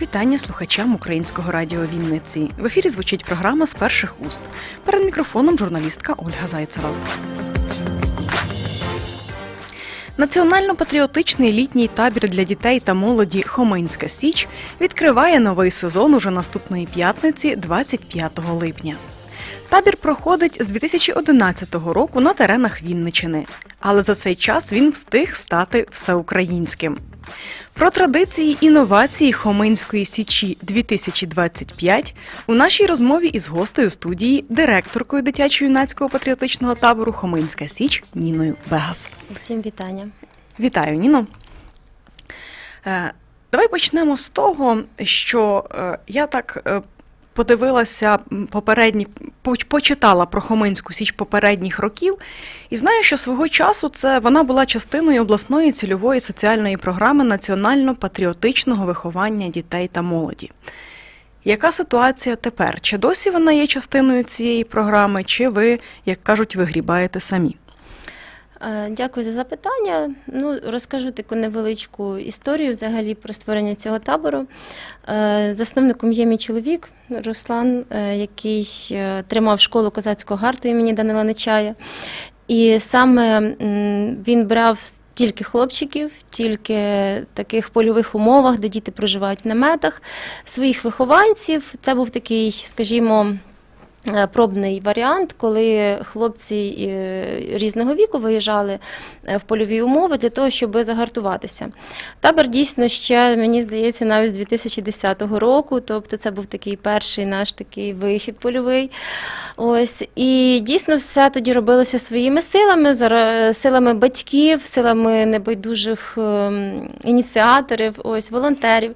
Вітання слухачам українського радіо Вінниці. В ефірі звучить програма з перших уст. Перед мікрофоном журналістка Ольга Зайцева. Національно-патріотичний літній табір для дітей та молоді Хоминська Січ відкриває новий сезон уже наступної п'ятниці, 25 липня. Табір проходить з 2011 року на теренах Вінничини, але за цей час він встиг стати всеукраїнським. Про традиції інновації Хоминської січі 2025 у нашій розмові із гостею студії, директоркою дитячо-юнацького патріотичного табору Хоминська Січ Ніною Бегас. Усім вітання. Вітаю, Ніно. Е, Давай почнемо з того, що е, я так е, подивилася попередні, почитала про Хоминську Січ попередніх років, і знаю, що свого часу це вона була частиною обласної цільової соціальної програми національно-патріотичного виховання дітей та молоді. Яка ситуація тепер? Чи досі вона є частиною цієї програми, чи ви, як кажуть, вигрібаєте самі? Е, Дякую за запитання. Ну, розкажу таку невеличку історію взагалі про створення цього табору. Е, Засновником є мій чоловік Руслан, е, який тримав школу козацького гарту імені Данила Нечая. І саме він брав тільки хлопчиків, тільки таких польових умовах, де діти проживають в наметах, своїх вихованців. Це був такий, скажімо, пробний варіант, коли хлопці е, різного віку виїжджали е, в польові умови для того, щоб загартуватися. Табор дійсно ще, мені здається, навіть з 2010 року, тобто це був такий перший наш такий вихід польовий. Ось і дійсно все тоді робилося своїми силами, силами батьків, силами небайдужих ем, ініціаторів, ось волонтерів.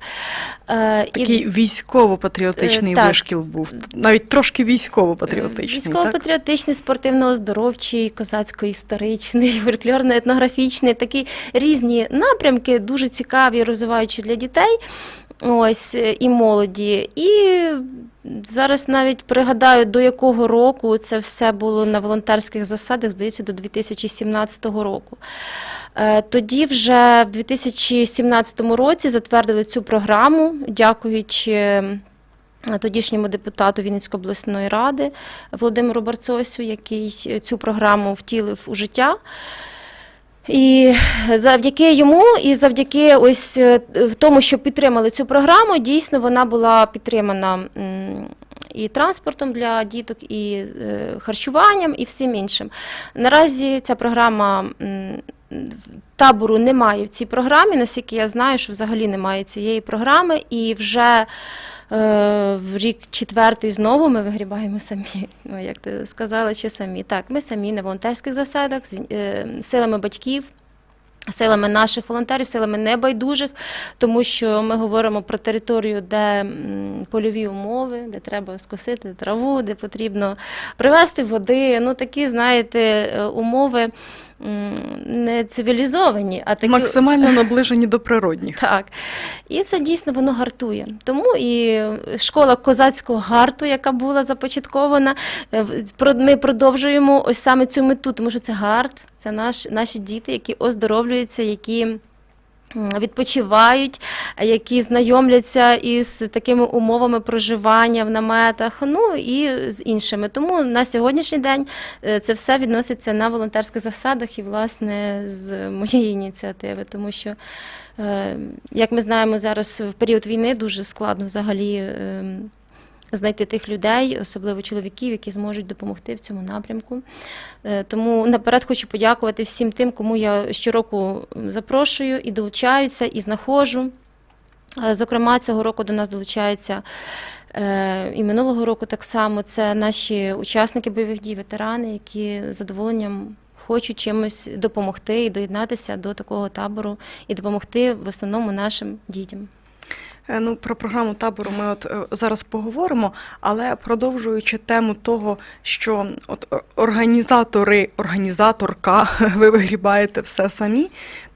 Е, і- Такий військово-патріотичний Е, вишкіл був, навіть трошки військово-патріотичний. Військово-патріотичний, спортивно-оздоровчий, козацько-історичний, фольклорно-етнографічний, такі різні напрямки, дуже цікаві, розвиваючі для дітей. Ось е, і молоді. І зараз навіть пригадаю, до якого року це все було на волонтерських засадах, здається, до 2017 року. Е, Тоді вже в 2017 році затвердили цю програму, дякуючи тодішньому депутату Вінницької обласної ради Володимиру Барцосю, який цю програму втілив у життя. І завдяки йому, і завдяки ось е, тому, що підтримали цю програму, дійсно вона була підтримана і транспортом для діток, і е, харчуванням, і всім іншим. Наразі ця програма табору немає в цій програмі, наскільки я знаю, що взагалі немає цієї програми, і вже е, в рік четвертий знову ми вигрібаємо самі. Ну, як ти сказала, чи самі. Так, ми самі на волонтерських засадах, з е, силами батьків. Силами наших волонтерів, силами небайдужих, тому що ми говоримо про територію, де польові умови, де треба скосити траву, де потрібно привезти води. Ну такі, знаєте, е, умови не цивілізовані, а такі Максимально наближені до природних. так. І це дійсно воно гартує. Тому і школа козацького гарту, яка була започаткована, е, ми продовжуємо ось саме цю мету, тому що це гарт, це наш, наші діти, які оздоровлюються, які. Відпочивають, які знайомляться із такими умовами проживання в наметах, ну і з іншими. Тому на сьогоднішній день е, це все відноситься на волонтерських засадах і, власне, з моєї ініціативи, тому що Е, Як ми знаємо, зараз в період війни дуже складно взагалі е, знайти тих людей, особливо чоловіків, які зможуть допомогти в цьому напрямку. Е, Тому наперед хочу подякувати всім тим, кому я щороку запрошую і долучаються, і знаходжу. Е, Зокрема, цього року до нас долучаються е, і минулого року так само. Це наші учасники бойових дій, ветерани, які з задоволенням хочуть чимось допомогти і доєднатися до такого табору і допомогти в основному нашим дітям. Е, Ну, про програму табору ми от е, зараз поговоримо, але продовжуючи тему того, що от організатори, організаторка, ви вигрібаєте все самі,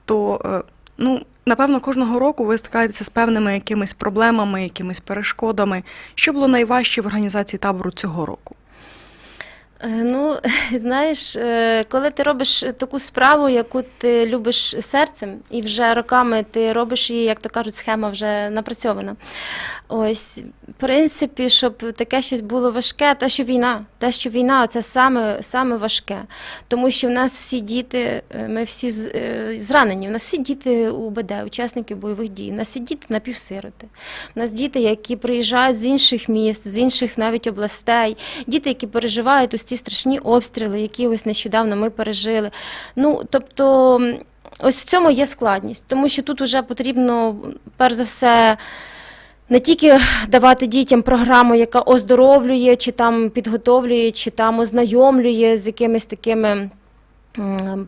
то е, ну. Напевно, кожного року ви стикаєтеся з певними якимись проблемами, якимись перешкодами. Що було найважче в організації табору цього року? Е, Ну, знаєш, е, коли ти робиш таку справу, яку ти любиш серцем, і вже роками ти робиш її, як то кажуть, схема вже напрацьована. Ось, в принципі, щоб таке щось було важке, те, що війна, те, що війна, це саме, саме важке. Тому що в нас всі діти, е, ми всі зранені, у нас всі діти УБД, учасники бойових дій, у нас всі діти напівсироти. У нас діти, які приїжджають з інших міст, з інших навіть областей, діти, які переживають ось ці страшні обстріли, які ось нещодавно ми пережили. Ну, тобто, ось в цьому є складність, тому що тут вже потрібно, перш за все, не тільки давати дітям програму, яка оздоровлює, чи там підготовлює, чи там ознайомлює з якимись такими.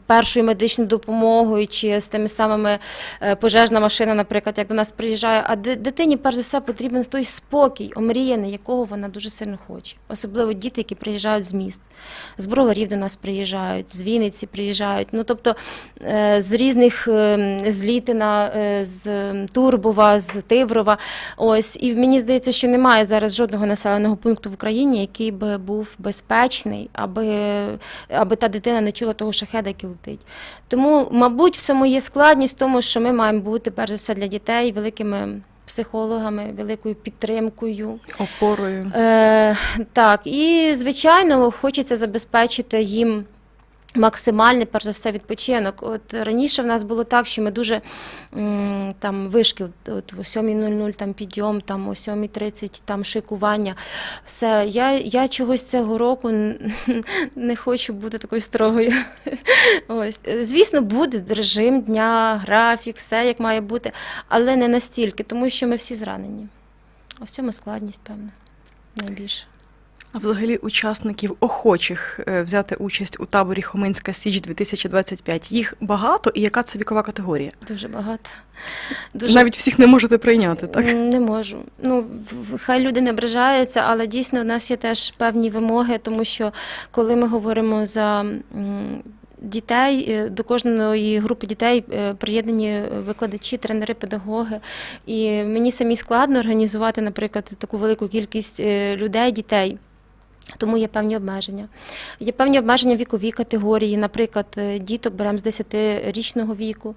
Першою медичною допомогою чи з тими самими е, пожежна машина, наприклад, як до нас приїжджає. А дитині, перш за все, потрібен той спокій, омріяний, якого вона дуже сильно хоче. Особливо діти, які приїжджають з міст. З броварів до нас приїжджають, з Вінниці приїжджають. Ну тобто е, з різних е, з Літина, з Турбова, з Тиврова. Ось і мені здається, що немає зараз жодного населеного пункту в Україні, який би був безпечний, аби, аби та дитина не чула того шахеда, який летить. Тому, мабуть, в цьому є складність, в тому що ми маємо бути перш за все для дітей великими психологами, великою підтримкою. Опорою. Е, так, і звичайно, хочеться забезпечити їм. Максимальний, перш за все, відпочинок. От раніше в нас було так, що ми дуже там вишкіл, от о 7.00 там підйом, там о 7.30 там шикування. Все, я, я чогось цього року не хочу бути такою строгою. Ось, звісно, буде режим дня, графік, все як має бути, але не настільки, тому що ми всі зранені. А в цьому складність, певно, найбільше. А взагалі учасників охочих е, взяти участь у таборі Хоминська Січ 2025. Їх багато і яка це вікова категорія? Дуже багато. Дуже Навіть всіх не можете прийняти, так? Не можу. Ну, хай люди не ображаються, але дійсно в нас є теж певні вимоги, тому що коли ми говоримо за дітей, е, до кожної групи дітей е, приєднані викладачі, тренери, педагоги. І мені самі складно організувати, наприклад, таку велику кількість людей, дітей. Тому є певні обмеження. Є певні обмеження вікові категорії, наприклад, е, діток беремо з 10-річного віку,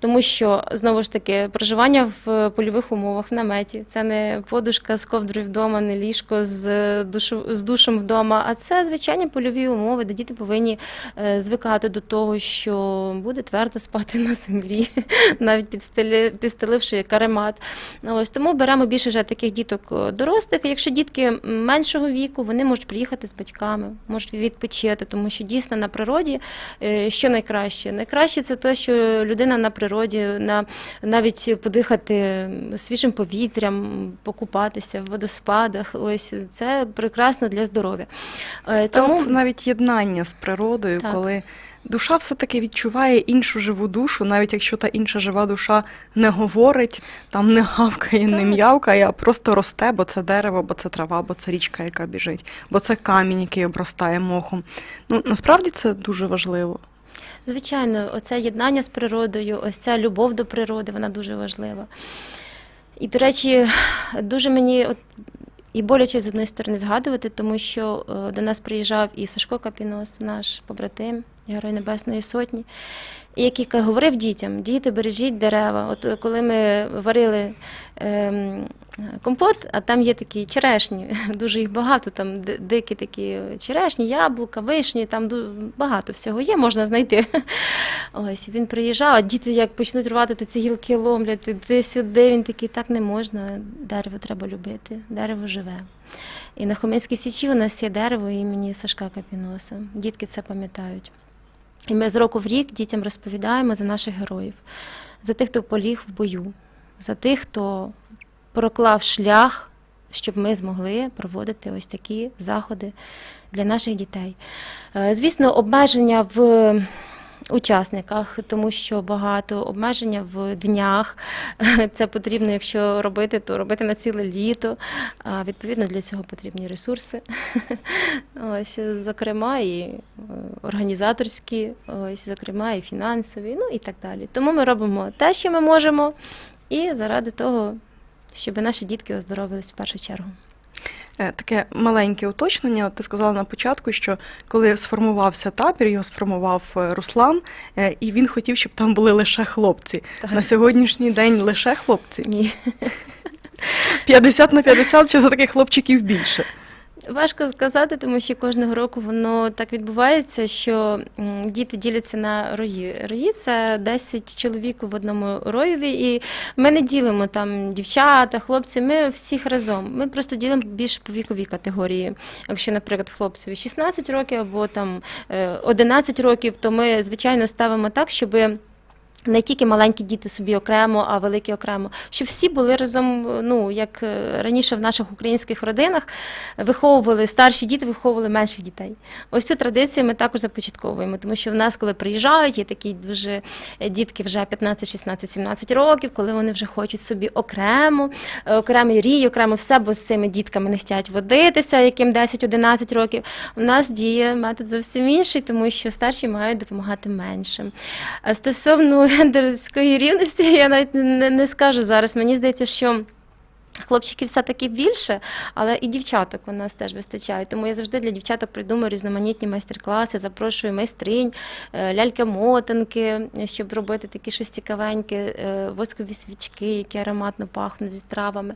тому що знову ж таки проживання в польових умовах в наметі це не подушка з ковдрою вдома, не ліжко з душу з душем вдома, а це звичайні польові умови, де діти повинні е, звикати до того, що буде твердо спати на землі, навіть підстелі, підстеливши каремат. Ось тому беремо більше вже таких діток е, дорослих. Якщо дітки меншого віку, вони можуть приїхати з батьками, можуть відпочити, тому що дійсно на природі е, що найкраще? Найкраще це те, що людина на природі, на навіть подихати свіжим повітрям, покупатися в водоспадах. Ось це прекрасно для здоров'я. Е, Тому Та, це навіть єднання з природою, Так. коли душа все-таки відчуває іншу живу душу, навіть якщо та інша жива душа не говорить, там не гавкає, не м'явкає, а просто росте, бо це дерево, бо це трава, бо це річка, яка біжить, бо це камінь, який обростає мохом. Ну насправді це дуже важливо. Звичайно, оце єднання з природою, ось ця любов до природи, вона дуже важлива. І, до речі, дуже мені от, і боляче з одної сторони згадувати, тому що е, до нас приїжджав і Сашко Капінос, наш побратим, Герой Небесної Сотні, який говорив дітям: діти, бережіть дерева. От е, коли ми варили ем, компот, а там є такі черешні, дуже їх багато, там дикі такі черешні, яблука, вишні, там багато всього є, можна знайти. Ось він приїжджав, а діти як почнуть рвати, то ці гілки ломлять, ти сюди, він такий, так не можна. Дерево треба любити, дерево живе. І на Хоминській Січі у нас є дерево імені Сашка Капіноса. Дітки це пам'ятають. І ми з року в рік дітям розповідаємо за наших героїв, за тих, хто поліг в бою, за тих, хто проклав шлях, щоб ми змогли проводити ось такі заходи для наших дітей. Е, Звісно, обмеження в учасниках, тому що багато обмеження в днях. Це потрібно, якщо робити, то робити на ціле літо. А відповідно для цього потрібні ресурси. Ось, зокрема, і е, організаторські, ось, зокрема, і фінансові, ну і так далі. Тому ми робимо те, що ми можемо, і заради того, щоб наші дітки оздоровились в першу чергу. Е, Таке маленьке уточнення. От ти сказала на початку, що коли сформувався табір, його сформував е, Руслан, е, і він хотів, щоб там були лише хлопці. Так. На сьогоднішній день лише хлопці. Ні. 50 на 50, чи за таких хлопчиків більше? Важко сказати, тому що кожного року воно так відбувається, що діти діляться на рої. Рої це 10 чоловік в одному роєві, і ми не ділимо там дівчата, хлопці. Ми всіх разом. Ми просто ділимо більш по віковій категорії. Якщо, наприклад, хлопцеві 16 років або там е, 11 років, то ми звичайно ставимо так, щоби. Не тільки маленькі діти собі окремо, а великі окремо, щоб всі були разом. Ну як е, раніше в наших українських родинах виховували старші діти, виховували менших дітей. Ось цю традицію ми також започатковуємо, тому що в нас, коли приїжджають, є такі дуже е, дітки вже 15, 16, 17 років, коли вони вже хочуть собі окремо, е, окремий рій, окремо все, бо з цими дітками не хочуть водитися, яким 10-11 років. У нас діє метод зовсім інший, тому що старші мають допомагати меншим. Стосовно гендерської рівності, я навіть не, не скажу зараз. Мені здається, що. Хлопчиків все-таки більше, але і дівчаток у нас теж вистачає. Тому я завжди для дівчаток придумую різноманітні майстер-класи, запрошую майстринь, е, ляльки-мотанки, щоб робити такі щось цікавеньке, е, воскові свічки, які ароматно пахнуть зі травами.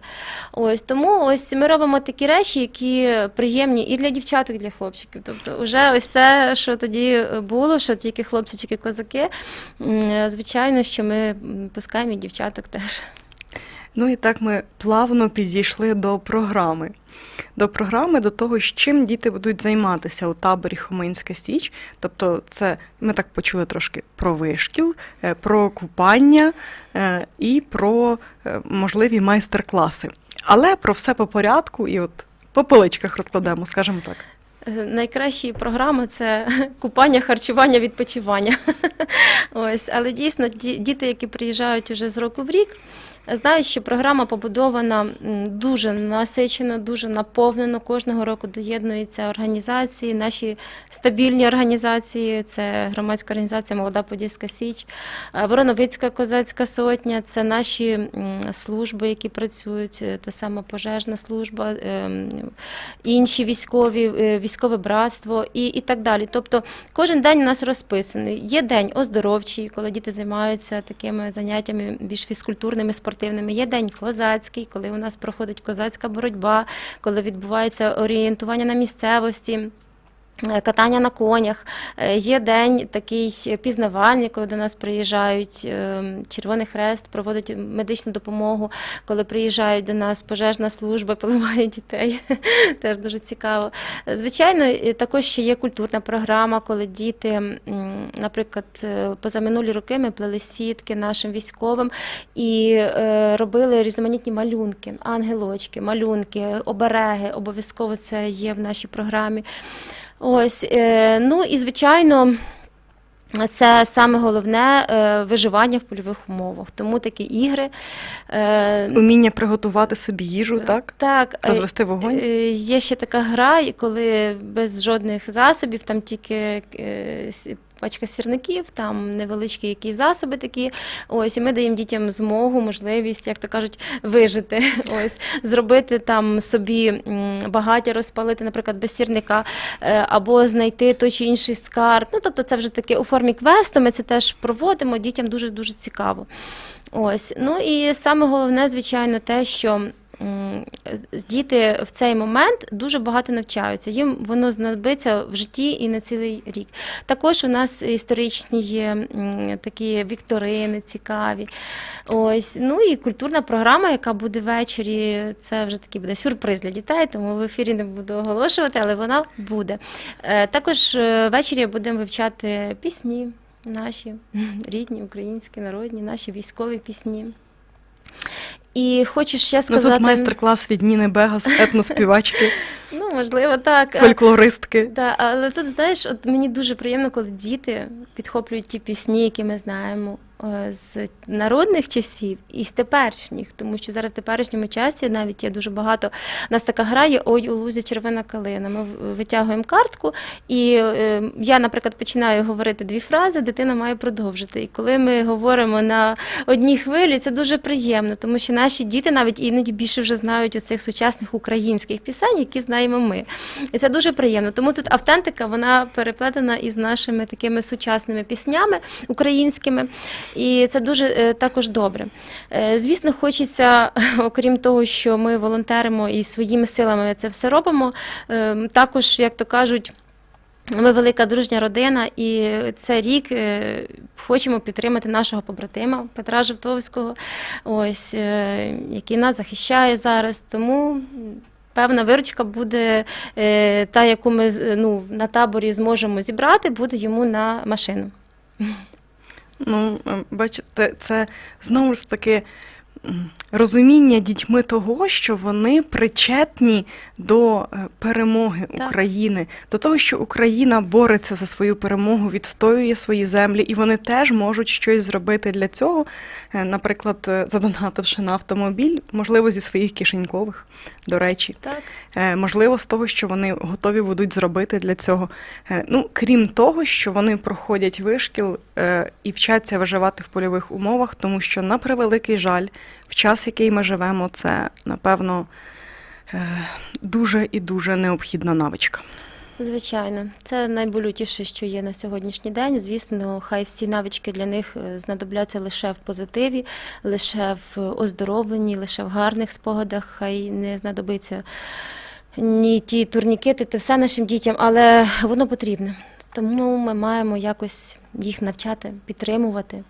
Ось тому ось ми робимо такі речі, які приємні і для дівчаток, і для хлопчиків. Тобто, вже ось це, що тоді було, що тільки хлопці, тільки козаки. е, Звичайно, що ми пускаємо і дівчаток теж. Ну і так ми плавно підійшли до програми. До програми, до того, з чим діти будуть займатися у таборі Хоминська Січ. Тобто, це ми так почули трошки про вишкіл, е, про купання е, і про е, можливі майстер-класи. Але про все по порядку і от по поличках розкладемо, скажімо так. Найкращі програми це купання, харчування, відпочивання. Ось, але дійсно діти, які приїжджають уже з року в рік, знають, що програма побудована дуже насичено, дуже наповнено. Кожного року доєднуються організації, наші стабільні організації. Це громадська організація Молода Подільська Січ, е, Вороновицька козацька сотня, це наші служби, які працюють, е, та сама пожежна служба, ем, інші військові, е, військове братство і, і так далі. Тобто кожен день у нас розписаний. Є день оздоровчий, коли діти займаються такими заняттями більш фізкультурними, спортивними. Є день козацький, коли у нас проходить козацька боротьба, коли відбувається орієнтування на місцевості. Е, Катання на конях, Е, є день такий пізнавальний, коли до нас приїжджають е, Червоний Хрест, проводить медичну допомогу, коли приїжджають до нас пожежна служба, поливають дітей. Теж дуже цікаво. Звичайно, також ще є культурна програма, коли діти, наприклад, позаминулі роки ми плели сітки нашим військовим і робили різноманітні малюнки, ангелочки, малюнки, обереги. Обов'язково це є в нашій програмі. Ось, е, ну і звичайно. Це саме головне е, виживання в польових умовах. Тому такі ігри. е, Уміння приготувати собі їжу, так? Так, Розвести вогонь. Є ще така гра, коли без жодних засобів, там тільки пачка сірників, там невеличкі якісь засоби такі. Ось, і ми даємо дітям змогу, можливість, як то кажуть, вижити. Ось, зробити там собі багаття розпалити, наприклад, без сірника, е, або знайти той чи інший скарб. Ну, тобто це вже таке у формі квесту, ми це теж проводимо, дітям дуже-дуже цікаво. Ось. Ну і саме головне, звичайно, те, що діти в цей момент дуже багато навчаються. Їм воно знадобиться в житті і на цілий рік. Також у нас історичні є такі вікторини цікаві. Ось. Ну і культурна програма, яка буде ввечері, це вже такий буде сюрприз для дітей, тому в ефірі не буду оголошувати, але вона буде. Е, Також е, ввечері будемо вивчати пісні. Наші рідні, українські, народні, наші військові пісні. І хочу ще Ну, тут майстер-клас від Ніни Бегас, етноспівачки, Ну, можливо, так. фольклористки. Да, але тут, знаєш, от мені дуже приємно, коли діти підхоплюють ті пісні, які ми знаємо. е, з народних часів і з теперішніх, тому що зараз в теперішньому часі навіть є дуже багато. У нас така гра є ой у лузі червона калина. Ми витягуємо картку, і е, я, наприклад, починаю говорити дві фрази, дитина має продовжити. І коли ми говоримо на одній хвилі, це дуже приємно, тому що наші діти навіть іноді більше вже знають оцих сучасних українських пісень, які знаємо ми. І це дуже приємно. Тому тут автентика вона переплетена із нашими такими сучасними піснями українськими, і це дуже е, також добре. Е, Звісно, хочеться, окрім того, що ми волонтеримо і своїми силами це все робимо. е, Також, як то кажуть. Ми велика дружня родина, і цей рік хочемо підтримати нашого побратима Петра Жовтовського, ось який нас захищає зараз. Тому певна виручка буде е, та, яку ми ну, на таборі зможемо зібрати, буде йому на машину. Ну, е, бачите, це знову ж таки розуміння дітьми того, що вони причетні до е, перемоги Так. України, до того, що Україна бореться за свою перемогу, відстоює свої землі, і вони теж можуть щось зробити для цього, наприклад, задонативши на автомобіль, можливо, зі своїх кишенькових, до речі. Так. Е, Можливо, з того, що вони готові будуть зробити для цього. Е, Ну, крім того, що вони проходять вишкіл е, і вчаться виживати в польових умовах, тому що, на превеликий жаль, в час, який ми живемо, це, напевно, дуже і дуже необхідна навичка. Звичайно, це найболючіше, що є на сьогоднішній день. Звісно, хай всі навички для них е, знадобляться лише в позитиві, лише в оздоровленні, лише в гарних спогадах. Хай не знадобиться ні ті турнікети, те все нашим дітям, але воно потрібне. Тому ми маємо якось їх навчати, підтримувати,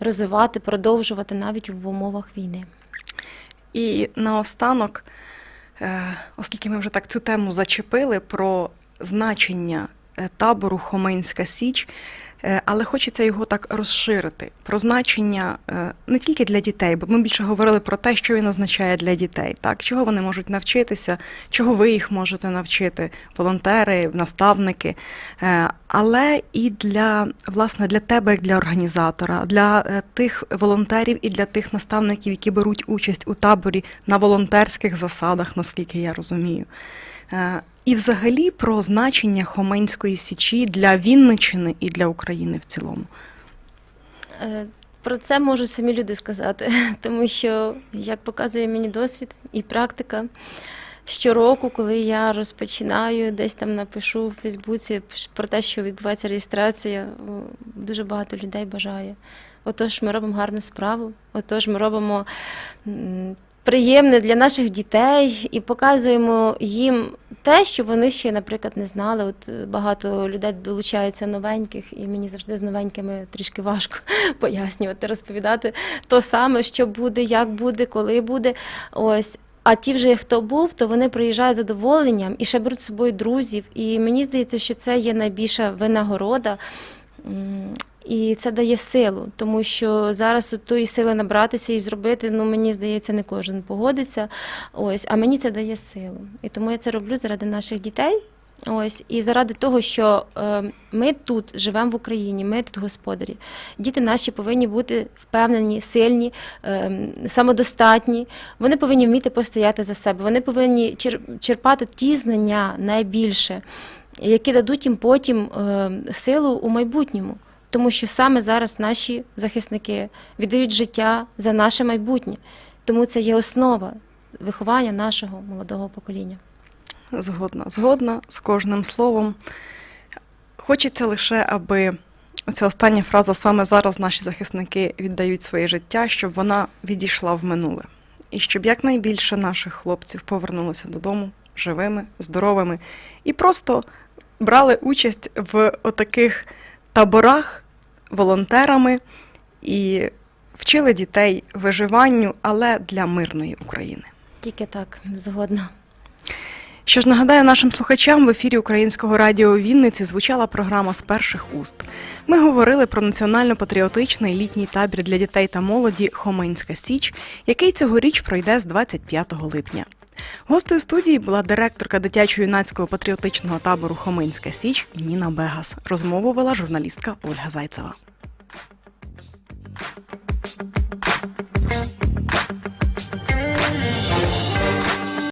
розвивати, продовжувати навіть в умовах війни. І наостанок, е, оскільки ми вже так цю тему зачепили про значення е, табору Хоменська Січ, е, але хочеться його так розширити. Про значення е, не тільки для дітей, бо ми більше говорили про те, що він означає для дітей, так? Чого вони можуть навчитися, чого ви їх можете навчити, волонтери, наставники, але і для власне для тебе, як для організатора, для тих волонтерів і для тих наставників, які беруть участь у таборі на волонтерських засадах, наскільки я розумію. І взагалі про значення Хоменської січі для Вінничини і для України в цілому. Е, Про це можуть самі люди сказати, тому що, як показує мені досвід і практика, щороку, коли я розпочинаю, десь там напишу в Фейсбуці про те, що відбувається реєстрація, дуже багато людей бажає. Отож, ми робимо гарну справу, отож, ми робимо приємне для наших дітей і показуємо їм те, що вони ще, наприклад, не знали. От е, багато людей долучаються новеньких, і мені завжди з новенькими трішки важко пояснювати, розповідати то саме, що буде, як буде, коли буде. Ось. А ті вже, хто був, то вони приїжджають з задоволенням і ще беруть з собою друзів. І мені здається, що це є найбільша винагорода. І це дає силу, тому що зараз от тої сили набратися і зробити, ну мені здається, не кожен погодиться. Ось, а мені це дає силу. І тому я це роблю заради наших дітей. Ось і заради того, що е, ми тут живемо в Україні, ми тут господарі. Діти наші повинні бути впевнені, сильні, е, самодостатні. Вони повинні вміти постояти за себе. Вони повинні черпати ті знання найбільше, які дадуть їм потім е, силу у майбутньому. Тому що саме зараз наші захисники віддають життя за наше майбутнє. Тому це є основа виховання нашого молодого покоління. Згодна, згодна з кожним словом. Хочеться лише, аби ця остання фраза саме зараз наші захисники віддають своє життя, щоб вона відійшла в минуле. І щоб якнайбільше наших хлопців повернулося додому живими, здоровими і просто брали участь в отаких таборах волонтерами і вчили дітей виживанню, але для мирної України. Тільки так, згодна. Що ж нагадаю нашим слухачам, в ефірі Українського радіо Вінниці звучала програма з перших уст. Ми говорили про національно-патріотичний літній табір для дітей та молоді Хоменська Січ, який цьогоріч пройде з 25 липня. Гостею студії була директорка дитячо-юнацького патріотичного табору Хоминська Січ Ніна Бегас. Розмову вела журналістка Ольга Зайцева.